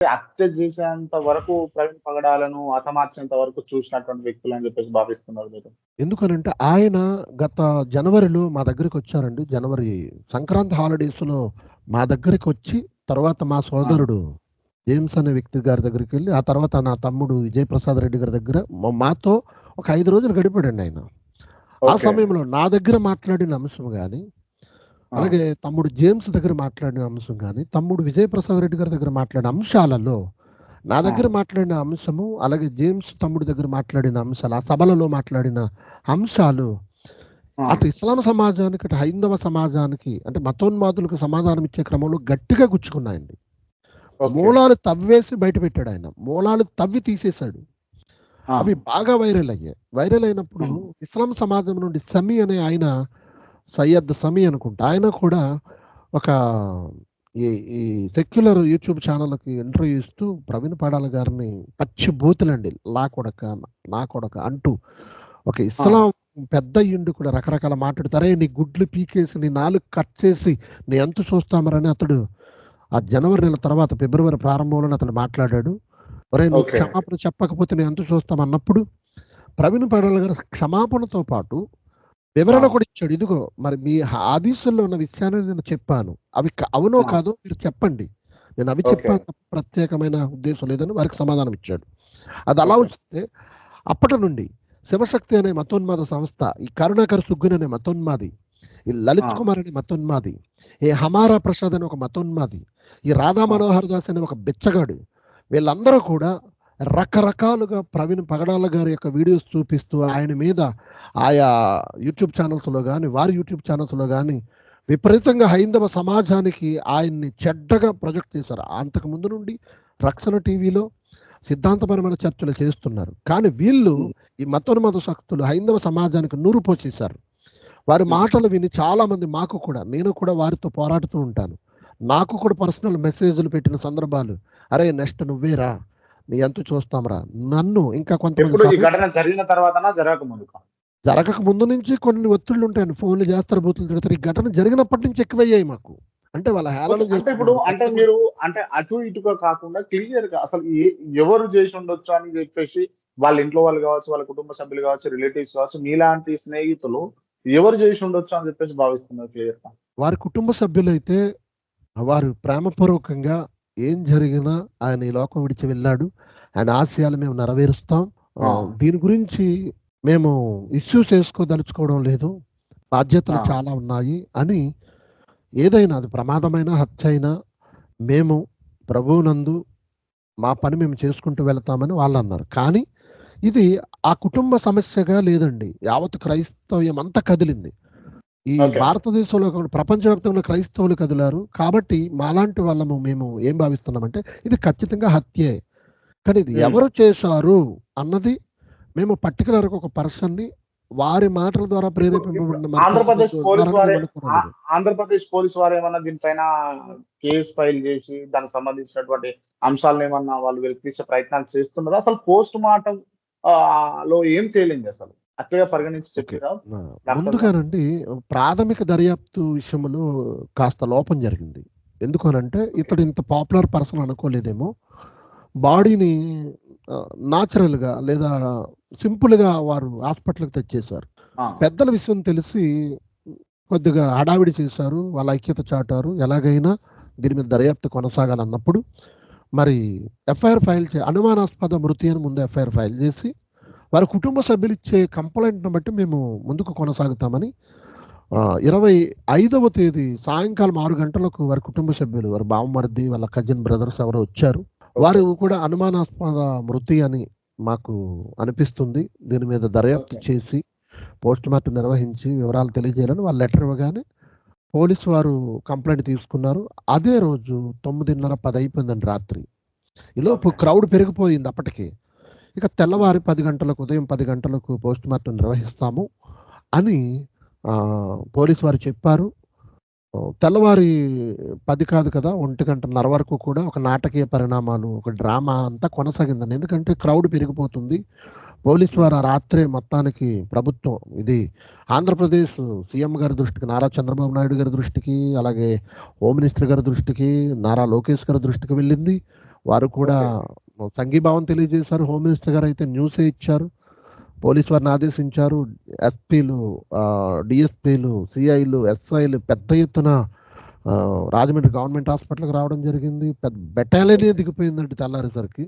హత్య చేసేంత వరకు ప్రవీణ్ పగడాలను హతమార్చేంత వరకు చూసినటువంటి వ్యక్తులు అని చెప్పేసి భావిస్తున్నారు మీరు ఎందుకనంటే ఆయన గత జనవరిలో మా దగ్గరికి వచ్చారండి జనవరి సంక్రాంతి హాలిడేస్లో మా దగ్గరికి వచ్చి తర్వాత మా సోదరుడు జేమ్స్ అనే వ్యక్తి గారి దగ్గరికి వెళ్ళి ఆ తర్వాత నా తమ్ముడు విజయప్రసాద్ రెడ్డి గారి దగ్గర మాతో ఒక ఐదు రోజులు గడిపాడండి ఆయన ఆ. సమయంలో నా దగ్గర మాట్లాడిన అంశం కానీ. అలాగే తమ్ముడు జేమ్స్ దగ్గర మాట్లాడిన అంశం కానీ తమ్ముడు విజయప్రసాద్ రెడ్డి గారి దగ్గర మాట్లాడిన అంశాలలో నా దగ్గర మాట్లాడిన అంశము అలాగే జేమ్స్ తమ్ముడి దగ్గర మాట్లాడిన అంశాలు ఆ సభలలో మాట్లాడిన అంశాలు. అటు ఇస్లాం సమాజానికి అటు హైందవ సమాజానికి అంటే మతోన్మాదులకు సమాధానం ఇచ్చే క్రమంలో గట్టిగా గుచ్చుకున్నాయండి. మూలాలు తవ్వేసి బయట పెట్టాడు ఆయన మూలాలు తవ్వి తీసేశాడు. అవి బాగా వైరల్ అయ్యాయి వైరల్ అయినప్పుడు. ఇస్లాం సమాజం నుండి సమీ అనే ఆయన సయ్యద్ సమీ అనుకుంటా. ఆయన కూడా ఒక ఈ ఈ సెక్యులర్ యూట్యూబ్ ఛానల్కి ఇంటర్వ్యూ ఇస్తూ ప్రవీణ్ పడాల గారిని పచ్చి బూతులండి. లా కొడక నా కొడక అంటూ. ఒక ఇస్లాం పెద్ద అయ్యుండి కూడా రకరకాల మాట్లాడతారే. నీ గుడ్లు పీకేసి నీ నాలుగు కట్ చేసి నీ ఎంత చూస్తామరని అతడు ఆ జనవరి నెల తర్వాత ఫిబ్రవరి ప్రారంభంలోనే అతను మాట్లాడాడు. ఒరే నువ్వు. క్షమాపణ చెప్పకపోతే నేను ఎంత చూస్తాం అన్నప్పుడు ప్రవీణ్ పడాల గారు క్షమాపణతో పాటు వివరణ. కూడా ఇచ్చాడు ఇదిగో మరి మీ ఆదేశంలో ఉన్న విషయాన్ని నేను చెప్పాను అవి అవునో. కాదో మీరు చెప్పండి నేను అవి. చెప్పాను ప్రత్యేకమైన ఉద్దేశం లేదని వారికి సమాధానం ఇచ్చాడు అది అలా. ఉంచితే అప్పటి నుండి శివశక్తి అనే మతోన్మాద సంస్థ ఈ కరుణాకర్ సుగ్గున్ అనే మతోన్మాది ఈ లలిత్. కుమార్ అనే మతోన్మాది ఈ హమారా ప్రసాద్ అనే ఒక మతోన్మాది ఈ రాధా మనోహర్ దాస్ అనే ఒక బిచ్చగాడు వీళ్ళందరూ కూడా రకరకాలుగా ప్రవీణ్ పగడాల గారి యొక్క వీడియోస్ చూపిస్తూ ఆయన మీద ఆయా యూట్యూబ్ ఛానల్స్లో కానీ వారి యూట్యూబ్ ఛానల్స్లో కానీ విపరీతంగా హైందవ సమాజానికి ఆయన్ని చెడ్డగా ప్రొజెక్ట్ చేశారు. అంతకు ముందు నుండి రక్షణ టీవీలో సిద్ధాంతపరమైన చర్చలు చేస్తున్నారు. కానీ వీళ్ళు ఈ మతోన్మత శక్తులు హైందవ సమాజానికి నూరు పోసేశారు. వారి మాటలు విని చాలా మంది మాకు కూడా నేను కూడా వారితో పోరాడుతూ ఉంటాను. నాకు కూడా పర్సనల్ మెసేజ్లు పెట్టిన సందర్భాలు అరే నెక్స్ట్ నువ్వేరా? నీ ఎంత చూస్తాంరా. నన్ను ఇంకా ఘటన జరిగిన తర్వాతనా జరగక ముందు జరగక ముందు నుంచి కొన్ని ఒత్తిళ్ళు ఉంటాయండి ఫోన్లు చేస్తారు బూతులు తిడతారు. ఈ ఘటన జరిగినప్పటి నుంచి ఎక్కువయ్యాయి మాకు. అంటే వాళ్ళ హేళన అంటే ఇప్పుడు అంటే. మీరు అంటే అటు ఇటుగా కాకుండా క్లియర్గా అసలు ఎవరు చేసి ఉండొచ్చు అని చెప్పేసి వాళ్ళ ఇంట్లో వాళ్ళు కావచ్చు వాళ్ళ కుటుంబ సభ్యులు కావచ్చు రిలేటివ్స్ కావచ్చు మీలాంటి స్నేహితులు ఎవరు చేసి ఉండొచ్చు అని చెప్పేసి భావిస్తున్నారు క్లియర్గా? వారి కుటుంబ సభ్యులైతే వారు ప్రేమపూర్వకంగా ఏం జరిగినా ఆయన ఈ లోకం విడిచి వెళ్ళాడు. ఆయన ఆశయాలు మేము నెరవేరుస్తాం. దీని గురించి మేము ఇష్యూ చేసుకోదలుచుకోవడం లేదు. బాధ్యతలు. చాలా ఉన్నాయి అని ఏదైనా అది ప్రమాదమైన హత్య అయినా మేము ప్రభువునందు మా పని మేము చేసుకుంటూ వెళ్తామని వాళ్ళు అన్నారు. కానీ ఇది ఆ కుటుంబ సమస్యగా లేదండి. యావత్ క్రైస్తవ్యం అంతా కదిలింది. ఈ. భారతదేశంలో ప్రపంచవ్యాప్తంగా క్రైస్తవులు కదిలారు. కాబట్టి మాలాంటి వాళ్ళము మేము ఏం భావిస్తున్నామంటే ఇది ఖచ్చితంగా హత్యే. కానీ ఇది. ఎవరు చేశారు అన్నది మేము పర్టికులర్ ఒక పర్సన్ని వారి మాటల ద్వారా ప్రేరేపింపబడిన మరి ఆంధ్రప్రదేశ్ పోలీస్ వారే ఆంధ్రప్రదేశ్ పోలీస్ వారు ఏమన్నా దీనిపైన కేసు ఫైల్ చేసి దానికి సంబంధించినటువంటి అంశాలను ఏమన్నా వాళ్ళు వెలికితీసే ప్రయత్నాలు చేస్తున్నారు అసలు పోస్ట్ మార్టం లో ఏం తేలింది అసలు? అట్లా పరిగణించి చెప్పారా ఆ, డాక్టర్ ముందుగానండి ప్రాథమిక దర్యాప్తు విషయంలో కాస్త లోపం జరిగింది. ఎందుకనంటే ఇతడు ఇంత పాపులర్ పర్సన్ అనుకోలేదేమో. బాడీని గా లేదా సింపుల్గా వారు హాస్పిటల్కి తెచ్చేశారు. పెద్దల విషయం తెలిసి కొద్దిగా హడావిడి చేశారు వాళ్ళ ఐక్యత చాటారు. ఎలాగైనా దీని మీద దర్యాప్తు కొనసాగాలన్నప్పుడు మరి ఎఫ్ఐఆర్ ఫైల్ చే అనుమానాస్పద మృతి అని ముందు ఎఫ్ఐఆర్ ఫైల్ చేసి వారి కుటుంబ సభ్యులు ఇచ్చే కంప్లైంట్ను బట్టి మేము ముందుకు కొనసాగుతామని ఇరవై ఐదవ తేదీ సాయంకాలం ఆరు గంటలకు వారి కుటుంబ సభ్యులు వారి బావమరిది వాళ్ళ కజిన్ బ్రదర్స్ ఎవరో వచ్చారు. వారు కూడా అనుమానాస్పద మృతి అని మాకు అనిపిస్తుంది. దీని మీద దర్యాప్తు. చేసి పోస్ట్ మార్టం నిర్వహించి వివరాలు తెలియజేయాలని వాళ్ళు లెటర్ ఇవ్వగానే పోలీసు వారు కంప్లైంట్ తీసుకున్నారు. అదే రోజు తొమ్మిదిన్నర పది అయిపోయిందండి రాత్రి. ఈలోపు. క్రౌడ్ పెరిగిపోయింది అప్పటికి. ఇక తెల్లవారి పది గంటలకు ఉదయం పది గంటలకు పోస్ట్ మార్టం నిర్వహిస్తాము అని పోలీసు వారు చెప్పారు. తెల్లవారి పది కాదు కదా ఒంటి గంటన్నర వరకు కూడా ఒక నాటకీయ పరిణామాలు ఒక డ్రామా అంతా కొనసాగిందండి. ఎందుకంటే క్రౌడ్ పెరిగిపోతుంది. పోలీసు వారు ఆ రాత్రే మొత్తానికి ప్రభుత్వం ఇది ఆంధ్రప్రదేశ్ సీఎం గారి దృష్టికి నారా చంద్రబాబు నాయుడు గారి దృష్టికి అలాగే హోమ్ మినిస్టర్ గారి దృష్టికి నారా లోకేష్ గారి దృష్టికి వెళ్ళింది. వారు కూడా సంఘీభావం తెలియజేశారు. హోమ్ మినిస్టర్ గారు అయితే న్యూసే ఇచ్చారు. పోలీస్ వారిని ఆదేశించారు. ఎస్పీలు డిఎస్పీలు సిఐలు ఎస్ఐలు పెద్ద ఎత్తున రాజమండ్రి గవర్నమెంట్ హాస్పిటల్కి రావడం జరిగింది. పెద్ద బెటాలియనే దిగిపోయిందండి తెల్లారేసరికి.